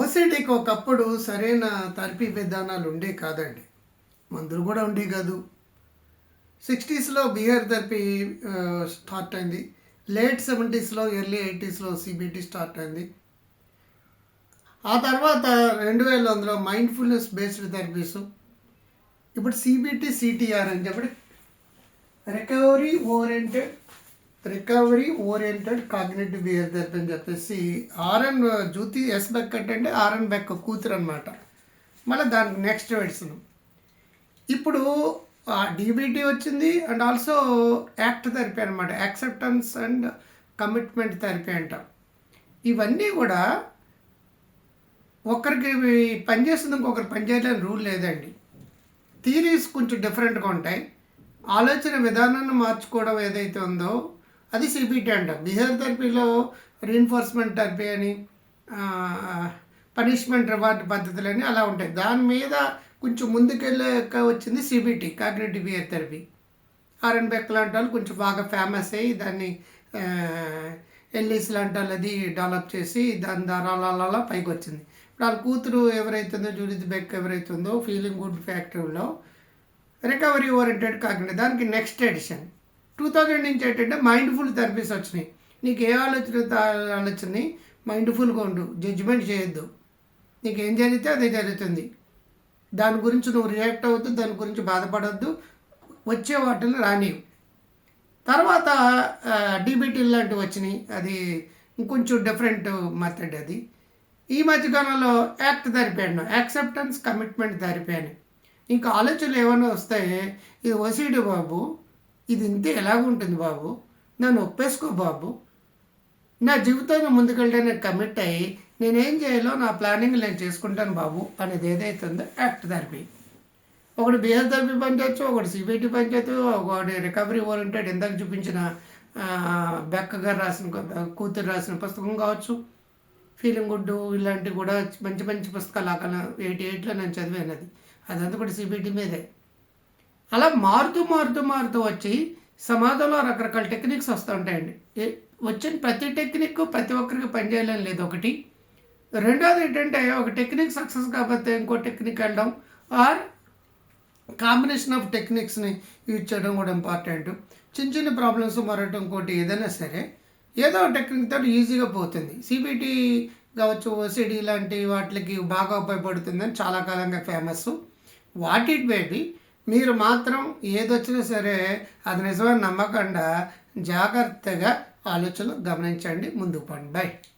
ఓసిటీకి ఒకప్పుడు సరైన థెరపీ విధానాలు ఉండే కాదండి. మందులు కూడా ఉండే కాదు. సిక్స్టీస్లో బిహేర్ థెరపీ స్టార్ట్ అయింది. లేట్ సెవెంటీస్లో ఎర్లీ ఎయిటీస్లో సిబిటీ స్టార్ట్ అయింది. ఆ తర్వాత రెండు వేల వందలో మైండ్ఫుల్నెస్ బేస్డ్ థెరపీస్. ఇప్పుడు సిబిటీ సిటిఆర్ అని చెప్పి recovery oriented recovery oriented cognitive behaviour therapy అని చెప్పేసి ఆర్ఎన్ జ్యోతి ఎస్ బెక్ అంటే ఆర్ఎన్ బెక్ కూతురు అనమాట మళ్ళీ దానికి నెక్స్ట్ వెడ్స్ను ఇప్పుడు డిబిటీ వచ్చింది అండ్ ఆల్సో యాక్ట్ థెరపీ అనమాట యాక్సెప్టెన్స్ అండ్ కమిట్మెంట్ థెరపీ అంట. ఇవన్నీ కూడా ఒకరికి పనిచేస్తుంది ఇంకొకరు పనిచేయలేని రూల్ లేదండి. థీరీస్ కొంచెం డిఫరెంట్గా ఉంటాయి. ఆలోచన విధానాన్ని మార్చుకోవడం ఏదైతే ఉందో అది సిబిటి అంట బిహేవియర్ థెరపీలో రీఎన్ఫోర్స్మెంట్ థెరపీ అని పనిష్మెంట్ రివార్డ్ పద్ధతులని అలా ఉంటాయి. దాని మీద కొంచెం ముందుకెళ్ళాక వచ్చింది CBT cognitive behaviour therapy Aaron Beck లాంటి వాళ్ళు కొంచెం బాగా ఫేమస్ అయ్యి దాన్ని ఎల్లీస్ లాంటి వాళ్ళు అది డెవలప్ చేసి దాని ద్వారా పైకి వచ్చింది. ఇప్పుడు వాళ్ళ కూతురు ఎవరైతుందో జూడిత్ బెక్ ఎవరైతుందో ఫీలింగ్ గుడ్ ఫ్యాక్టరీలో రికవరీ ఓరియంటెడ్ కాగ్నేటివ్ దానికి నెక్స్ట్ ఎడిషన్ టూ థౌజండ్ నుంచి ఏంటంటే మైండ్ఫుల్ థెరపీస్ వచ్చినాయి. నీకు ఏ ఆలోచన ఆలోచనని మైండ్ఫుల్గా ఉండు. జడ్జిమెంట్ చేయొద్దు. నీకు ఏం జరిగితే అదే జరుగుతుంది. దాని గురించి నువ్వు రియాక్ట్ అవ్వద్దు దాని గురించి బాధపడద్దు. వచ్చే వాటిని రానివ్వు తర్వాత డిబిటీ లాంటివి వచ్చినాయి. అది ఇంకొంచెం డిఫరెంట్ మెథడ్ అది. ఈ మధ్యకాలంలో ACT therapy acceptance commitment therapy అని. ఇంకా ఆలోచనలు ఏమైనా వస్తాయి? ఇది వసీడు బాబు ఇది ఇంతే ఎలాగుంటుంది బాబు. నన్ను ఒప్పేసుకో బాబు. నా జీవితంలో ముందుకెళ్ళే నేను కమిట్ అయ్యి నేనేం చేయాలో నా ప్లానింగ్ నేను చేసుకుంటాను బాబు అనేది ఏదైతే ఉందో యాక్ట్ థెరపీ ఒకటి బిహేవ్ థెరపీ పనిచేయచ్చు ఒకటి సిబిటి పనిచేయచ్చు ఒకటి రికవరీ ఓరియంటెడ్ ఇందాక చూపించిన బెక్క గారు రాసిన కూతురు రాసిన పుస్తకం కావచ్చు. ఫీలింగ్ గుడ్డు ఇలాంటివి కూడా మంచి మంచి పుస్తకాలు అక్కడ ఎయిటీ ఎయిట్లో నేను చదివాను అది అదంతా కూడా సిబిటి మీదే. అలా మారుతూ మారుతూ మారుతూ వచ్చి సమాజంలో రకరకాల టెక్నిక్స్ వస్తూ ఉంటాయండి వచ్చిన ప్రతి టెక్నిక్ ప్రతి ఒక్కరికి పనిచేయలేం లేదు ఒకటి. రెండోది ఏంటంటే ఒక టెక్నిక్ సక్సెస్ కాకపోతే ఇంకో టెక్నిక్ వెళ్ళడం ఆర్ కాంబినేషన్ ఆఫ్ టెక్నిక్స్ని యూజ్ చేయడం కూడా ఇంపార్టెంట్. చిన్న చిన్న ప్రాబ్లమ్స్ మరొకటి ఇంకోటి ఏదైనా సరే ఏదో టెక్నిక్ తోటి ఈజీగా పోతుంది. సిబిటి కావచ్చు ఓసిడి లాంటి వాటికి బాగా ఉపయోగపడుతుందని చాలా కాలంగా ఫేమస్ వాట్ ఇట్ బేబీ మీరు మాత్రం ఏదొచ్చినా సరే అది నిజమని నమ్మకుండా జాగ్రత్తగా ఆలోచనలు గమనించండి. ముందుకు పండి. బాయ్